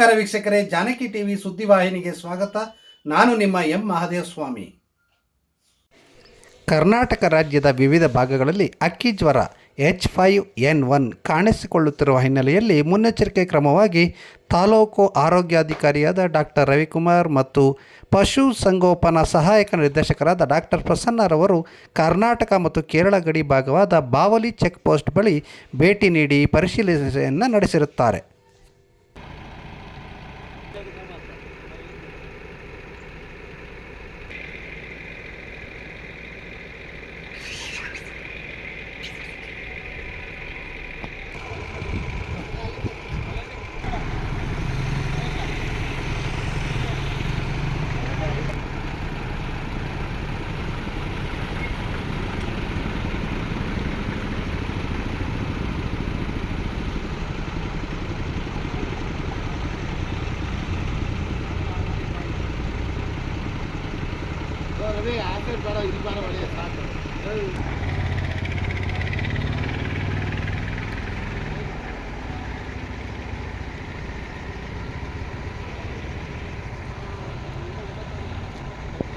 ನಮಸ್ಕಾರ ವೀಕ್ಷಕರೇ, ಜಾನಕಿ ಟಿವಿ ಸುದ್ದಿವಾಹಿನಿಗೆ ಸ್ವಾಗತ. ನಾನು ನಿಮ್ಮ ಎಂ ಮಹಾದೇವ ಸ್ವಾಮಿ ಕರ್ನಾಟಕ ರಾಜ್ಯದ ವಿವಿಧ ಭಾಗಗಳಲ್ಲಿ ಅಕ್ಕಿ ಜ್ವರ, ಎಚ್ ಫೈವ್ ಎನ್ ಒನ್ ಕಾಣಿಸಿಕೊಳ್ಳುತ್ತಿರುವ ಹಿನ್ನೆಲೆಯಲ್ಲಿ ಮುನ್ನೆಚ್ಚರಿಕೆ ಕ್ರಮವಾಗಿ ತಾಲೂಕು ಆರೋಗ್ಯಾಧಿಕಾರಿಯಾದ ಡಾಕ್ಟರ್ ರವಿಕುಮಾರ್ ಮತ್ತು ಪಶು ಸಂಗೋಪನಾ ಸಹಾಯಕ ನಿರ್ದೇಶಕರಾದ ಡಾಕ್ಟರ್ ಪ್ರಸನ್ನರವರು ಕರ್ನಾಟಕ ಮತ್ತು ಕೇರಳ ಗಡಿ ಭಾಗವಾದ ಬಾವಲಿ ಚೆಕ್ ಪೋಸ್ಟ್ ಬಳಿ ಭೇಟಿ ನೀಡಿ ಪರಿಶೀಲನೆಯನ್ನು ನಡೆಸಿರುತ್ತಾರೆ.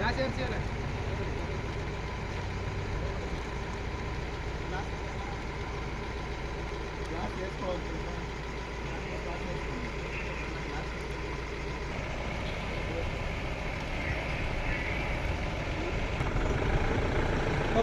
ಆ ಸೈಡ್ ಬೇಡ ಇಲ್ಲಿ ಬೇಡ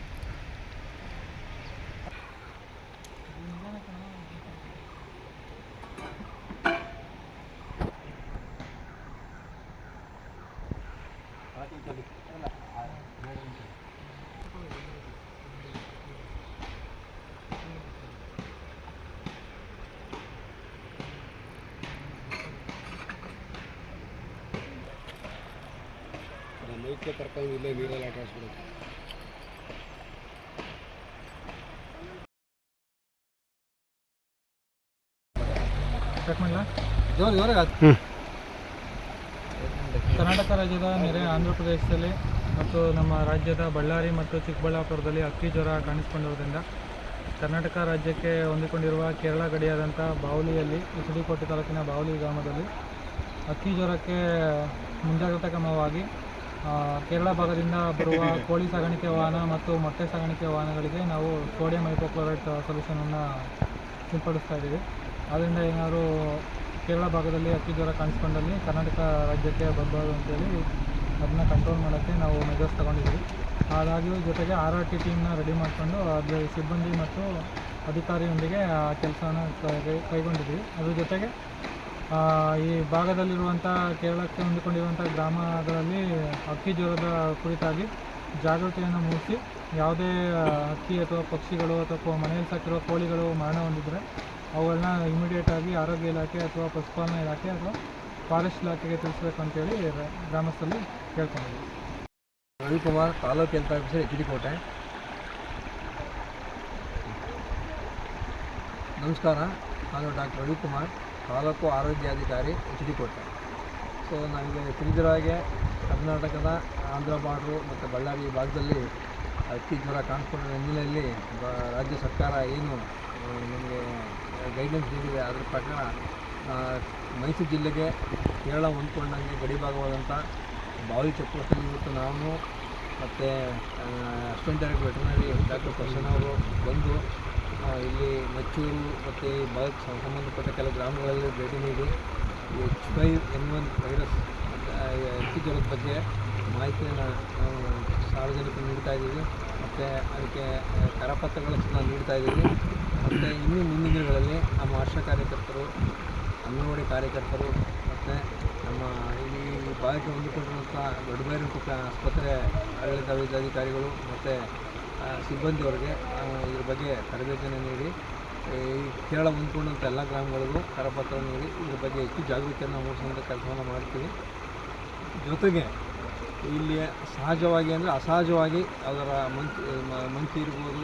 ಮೈಕೆ ಕರ್ಕೊಂಡು ಇಲ್ಲೇ ನೀರಲ್ಲಿ ಆಟ ಆಡ್ಸ್ಬಿಡೋದು ಜೋರ್ ಜೋರಾಗ ಕರ್ನಾಟಕ ರಾಜ್ಯದ ನೆರೆ ಆಂಧ್ರ ಪ್ರದೇಶದಲ್ಲಿ ಮತ್ತು ನಮ್ಮ ರಾಜ್ಯದ ಬಳ್ಳಾರಿ ಮತ್ತು ಚಿಕ್ಕಬಳ್ಳಾಪುರದಲ್ಲಿ ಅಕ್ಕಿ ಜ್ವರ ಕಾಣಿಸಿಕೊಂಡಿರುವುದರಿಂದ ಕರ್ನಾಟಕ ರಾಜ್ಯಕ್ಕೆ ಹೊಂದಿಕೊಂಡಿರುವ ಕೇರಳ ಗಡಿಯಾದಂಥ ಬಾವಲಿಯಲ್ಲಿ ಕೋಟೆ ತಾಲೂಕಿನ ಬಾವಲಿ ಗ್ರಾಮದಲ್ಲಿ ಅಕ್ಕಿ ಜ್ವರಕ್ಕೆ ಮುಂಜಾಗ್ರತಾ ಕ್ರಮವಾಗಿ ಕೇರಳ ಭಾಗದಿಂದ ಬರುವ ಕೋಳಿ ಸಾಗಾಣಿಕೆ ವಾಹನ ಮತ್ತು ಮೊಟ್ಟೆ ಸಾಗಾಣಿಕೆ ವಾಹನಗಳಿಗೆ ನಾವು ಸೋಡಿಯಂ ಹೈಪೋಕ್ಲೋರೈಟ್ ಸೊಲ್ಯೂಷನನ್ನು ಸಿಂಪಡಿಸ್ತಾ ಇದ್ದೀವಿ. ಅದರಿಂದ ಏನಾದರೂ ಕೇರಳ ಭಾಗದಲ್ಲಿ ಅತಿ ಜ್ವರ ಕಾಣಿಸ್ಕೊಂಡಲ್ಲಿ ಕರ್ನಾಟಕ ರಾಜ್ಯಕ್ಕೆ ಬರಬಾರ್ದು ಅಂತೇಳಿ ಅದನ್ನ ಕಂಟ್ರೋಲ್ ಮಾಡೋಕ್ಕೆ ನಾವು ಮೆಜರ್ಸ್ ತಗೊಂಡಿದ್ದೀವಿ. ಅದಾಗಿಯೂ ಜೊತೆಗೆ ಆರ್ ಆರ್ ಟಿ ಟೀಮ್ನ ರೆಡಿ ಮಾಡಿಕೊಂಡು ಅದರ ಸಿಬ್ಬಂದಿ ಮತ್ತು ಅಧಿಕಾರಿಯೊಂದಿಗೆ ಆ ಕೆಲಸನ ಕೈಗೊಂಡಿದ್ವಿ ಅದ್ರ ಜೊತೆಗೆ ಈ ಭಾಗದಲ್ಲಿರುವಂಥ ಕೇರಳಕ್ಕೆ ಹೊಂದಿಕೊಂಡಿರುವಂಥ ಗ್ರಾಮಗಳಲ್ಲಿ ಅಕ್ಕಿ ಜ್ವರದ ಕುರಿತಾಗಿ ಜಾಗೃತಿಯನ್ನು ಮೂಡಿಸಿ, ಯಾವುದೇ ಹಕ್ಕಿ ಅಥವಾ ಪಕ್ಷಿಗಳು ಅಥವಾ ಮನೆಯಲ್ಲಿ ಸಾಕಿರುವ ಕೋಳಿಗಳು ಮರಣ ಹೊಂದಿದ್ರೆ ಅವುಗಳನ್ನ ಇಮಿಡಿಯೇಟಾಗಿ ಆರೋಗ್ಯ ಇಲಾಖೆ ಅಥವಾ ಪಶುಪಾಲನೆ ಇಲಾಖೆ ಅಥವಾ ಫಾರೆಸ್ಟ್ ಇಲಾಖೆಗೆ ತಿಳಿಸ್ಬೇಕು ಅಂತೇಳಿ ರ- ಗ್ರಾಮಸ್ಥರಲ್ಲಿ ಕೇಳ್ಕೊಂಡಿದ್ದೀವಿ ರವಿಕುಮಾರ್, ತಾಲೂಕು ಹೆಲ್ತ್ ಆಫೀಸರ್ ಕೋಟೆ ನಮಸ್ಕಾರ, ನಾನು ಡಾಕ್ಟರ್ ರವಿಕುಮಾರ್, ತಾಲೂಕು ಆರೋಗ್ಯಾಧಿಕಾರಿ ಎಚ್ ಡಿ ಕೋಟೆ ಸೊ ನನಗೆ ತಿಳಿದಿರೋ ಹಾಗೆ ಕರ್ನಾಟಕದ ಆಂಧ್ರ ಬಾರ್ಡ್ರು ಮತ್ತು ಬಳ್ಳಾರಿ ಭಾಗದಲ್ಲಿ ಜ್ವರ ಕಾಣಿಸ್ಕೊಂಡಿರೋ ಹಿನ್ನೆಲೆಯಲ್ಲಿ ರಾಜ್ಯ ಸರ್ಕಾರ ಏನು ನಿಮಗೆ ಗೈಡ್ಲೈನ್ಸ್ ನೀಡಿದೆ, ಅದರ ಪ್ರಕಾರ ಮೈಸೂರು ಜಿಲ್ಲೆಗೆ ಕೇರಳ ಹೊಂದ್ಕೊಂಡಂಗೆ ಗಡಿ ಭಾಗವಾದಂಥ ಬಾವಲಿ ಚೆಕ್ ಪೋಸ್ಟಲ್ಲಿ ಇವತ್ತು ನಾನು ಮತ್ತು assistant director veterinary doctor Prasanna ಅವರು ಬಂದು ಇಲ್ಲಿ ಮಚ್ಚೂರು ಮತ್ತು ಬಾಲ್ ಸಂಬಂಧಪಟ್ಟ ಕೆಲವು ಗ್ರಾಮಗಳಲ್ಲಿ ಭೇಟಿ ನೀಡಿ H five N one virus ಅಕ್ಕಿ ಬಗ್ಗೆ ಮಾಹಿತಿಯನ್ನು ಸಾರ್ವಜನಿಕರು ನೀಡ್ತಾ ಇದ್ದೀವಿ. ಮತ್ತು ಅದಕ್ಕೆ ಕರಪತ್ರಗಳನ್ನು ನೀಡ್ತಾ ಇದ್ದೀವಿ. ಮತ್ತು ಇನ್ನೂ ಮುಂದಿನ ದಿನಗಳಲ್ಲಿ ನಮ್ಮ ಆಶಾ ಕಾರ್ಯಕರ್ತರು, ಅಂಗನವಾಡಿ ಕಾರ್ಯಕರ್ತರು, ಮತ್ತು ನಮ್ಮ ಈ ಭಾಗಕ್ಕೆ ಹೊಂದಿಕೊಂಡಿರುವಂಥ ದೊಡ್ಡಬೈರಂಕುಪ್ಪ ಆಸ್ಪತ್ರೆ ಆಡಳಿತ ವೈದ್ಯಾಧಿಕಾರಿಗಳು ಮತ್ತು ಸಿಬ್ಬಂದಿಯವರಿಗೆ ಇದ್ರ ಬಗ್ಗೆ ತರಬೇತಿಯನ್ನು ನೀಡಿ, ಈ, ಕೇರಳ ಹೊಂದ್ಕೊಂಡಂಥ ಎಲ್ಲ ಗ್ರಾಮಗಳಿಗೂ ಕರಪತ್ರ ನೀಡಿ, ಇದ್ರ ಬಗ್ಗೆ ಹೆಚ್ಚು ಜಾಗೃತಿಯನ್ನು ಮೂಡಿಸುವಂಥ ಕೆಲಸವನ್ನು ಮಾಡ್ತೀವಿ. ಜೊತೆಗೆ ಇಲ್ಲಿ ಸಹಜವಾಗಿ ಅಂದರೆ ಅಸಹಜವಾಗಿ ಅದರ ಮಂಕಿ ಮಂಕಿ ಇರ್ಬೋದು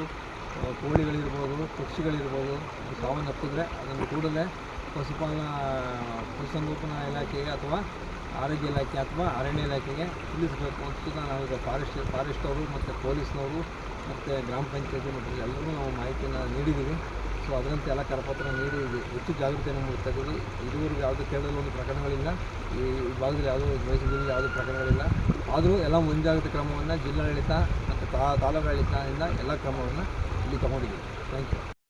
ಕೋಳಿಗಳಿರ್ಬೋದು, ಪಕ್ಷಿಗಳಿರ್ಬೋದು ಸಾವನ್ನಪ್ಪಿದ್ರೆ ಅದನ್ನು ಕೂಡಲೇ ಪಶುಪಾಲನಾ, ಪಶುಸಂಗೋಪನಾ ಇಲಾಖೆಗೆ ಅಥವಾ ಆರೋಗ್ಯ ಇಲಾಖೆ ಅಥವಾ ಅರಣ್ಯ ಇಲಾಖೆಗೆ ತಿಳಿಸಬೇಕು ಅಂತ ನಾವೀಗ ಫಾರೆಸ್ಟ್ ಫಾರೆಸ್ಟ್ ಅವರು ಮತ್ತು ಪೊಲೀಸ್ನವರು ಮತ್ತು ಗ್ರಾಮ ಪಂಚಾಯತಿ ಮಟ್ಟದಲ್ಲಿ ಎಲ್ಲರಿಗೂ ನಾವು ಮಾಹಿತಿಯನ್ನು ನೀಡಿದ್ದೀವಿ. ಸೊ ಅದರಂತೆ ಎಲ್ಲ ಕರಪತ್ರ ನೀಡಿ ಹೆಚ್ಚು ಜಾಗೃತಿಯನ್ನು ಮೂಡಿಸ್ತಾ ಇದ್ದೀವಿ ಇದುವರೆಗೂ ಯಾವುದೇ ಕೇರಳದಲ್ಲಿ ಒಂದು ಪ್ರಕರಣಗಳಿಲ್ಲ. ಈ ಈ ಭಾಗದಲ್ಲಿ ಯಾವುದೋ ಮೈಸೂರು ಜಿಲ್ಲೆಯಲ್ಲಿ ಯಾವುದೇ ಪ್ರಕರಣಗಳಿಲ್ಲ. ಆದರೂ ಎಲ್ಲ ಮುಂಜಾಗ್ರತೆ ಕ್ರಮವನ್ನು ಜಿಲ್ಲಾಡಳಿತ ಮತ್ತು ತಾ ತಾಲೂಕಾಡಳಿತದಿಂದ ಎಲ್ಲ ಕ್ರಮವನ್ನು ಇಲ್ಲಿ ತಗೊಂಡಿದ್ದೀವಿ. Thank you.